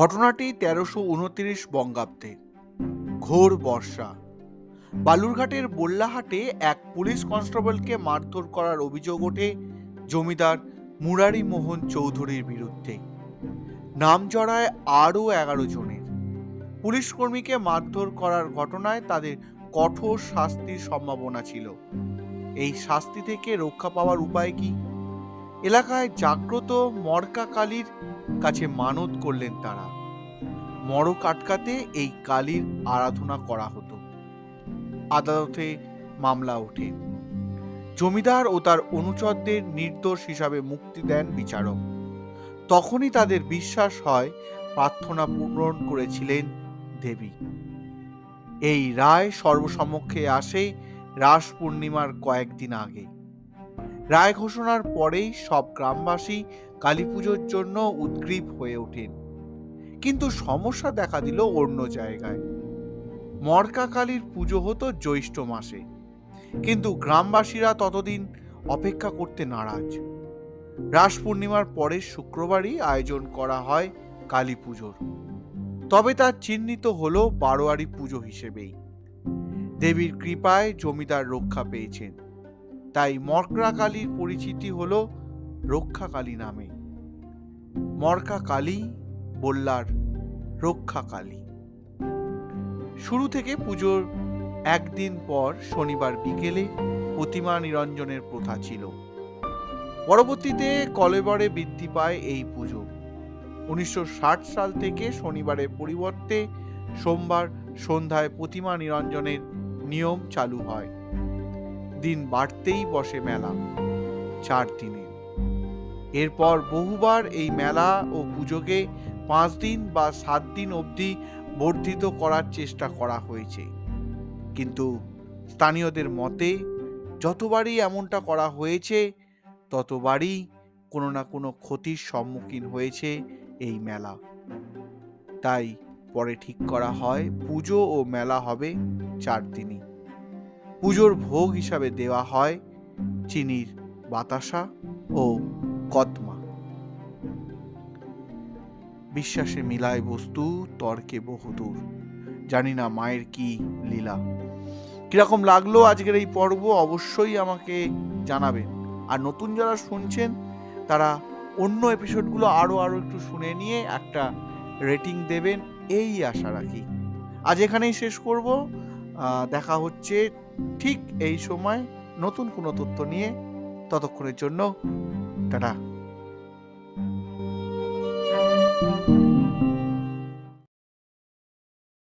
ঘটনাটি তেরোশো উনত্রিশ বঙ্গাব্দে। ঘোর বর্ষা। বালুরঘাটের বল্লাহাটে এক পুলিশ কনস্টেবলকে মারধর করার অভিযোগ ওঠে জমিদার মুরারি মোহন চৌধুরীর বিরুদ্ধে। নাম জড়ায় আরও এগারো জনের। পুলিশ কর্মীকে মারধর করার ঘটনায় তাদের কঠোর শাস্তির সম্ভাবনা ছিল। এই শাস্তি থেকে রক্ষা পাওয়ার উপায় কি? এলাকায় জাগ্রত মরকা কালীর কাছে মানত করলেন তারা। মরক আটকাতে এই কালীর আরাধনা করা হতো। আদালতে মামলা ওঠে। জমিদার ও তার অনুচরদের নির্দোষ হিসাবে মুক্তি দেন বিচারক। তখনই তাদের বিশ্বাস হয়, প্রার্থনা পূরণ করেছিলেন দেবী। এই রায় সর্বসমক্ষে আসে রাস পূর্ণিমার কয়েকদিন আগে। রায় ঘোষণার পরেই সব গ্রামবাসী কালী পুজোর জন্য উদ্গ্রীব হয়ে ওঠেন। কিন্তু সমস্যা দেখা দিল অন্য জায়গায়। মরকা কালীর পুজো হতো জ্যৈষ্ঠ মাসে। কিন্তু গ্রামবাসীরা ততদিন অপেক্ষা করতে নারাজ। রাস পূর্ণিমার পরের শুক্রবারই আয়োজন করা হয় কালী পুজোর তবে তা চিহ্নিত হল বারোয়ারি পুজো হিসেবেই। দেবীর কৃপায় জমিদার রক্ষা পেয়েছেন। তাই মরকরা কালীর পরিচিতি হলো রক্ষা কালী নামে। মর্কা কালী বললার রক্ষা কালী শুরু থেকে পুজোর একদিন পর শনিবার বিকেলে প্রতিমা নিরঞ্জনের প্রথা ছিল। পরবর্তীতে কলেবরে বৃদ্ধি পায় এই পুজো। উনিশশো ষাট সাল থেকে শনিবারের পরিবর্তে সোমবার সন্ধ্যায় প্রতিমা নিরঞ্জনের নিয়ম চালু হয়। দিন বাড়তেই বসে মেলা, চার দিনে। এরপর বহুবার এই মেলা ও পুজোকে পাঁচ দিন বা সাত দিন অবধি বর্ধিত করার চেষ্টা করা হয়েছে। কিন্তু স্থানীয়দের মতে, যতবারই এমনটা করা হয়েছে, ততবারই কোনো না কোনো ক্ষতির সম্মুখীন হয়েছে এই মেলা। তাই পরে ঠিক করা হয়, পুজো ও মেলা হবে চার দিনই। পুজোর ভোগ হিসাবে দেওয়া হয় চিনির বাতাসা ও কদমা। বিশ্বাসে মিলায় বস্তু, তর্কে বহুদূর জানি না মায়ের কি লীলা। কীরকম লাগল আজকের এই পর্ব অবশ্যই আমাকে জানাবেন। আর নতুন যারা শুনছেন, তারা অন্য এপিসোডগুলো আরও আরও একটু শুনে নিয়ে একটা রেটিং দেবেন, এই আশা রাখি। আজ এখানেই শেষ করব। দেখা হচ্ছে ঠিক এই সময় নতুন কোনো তথ্য নিয়ে ততক্ষণের জন্য টাটা।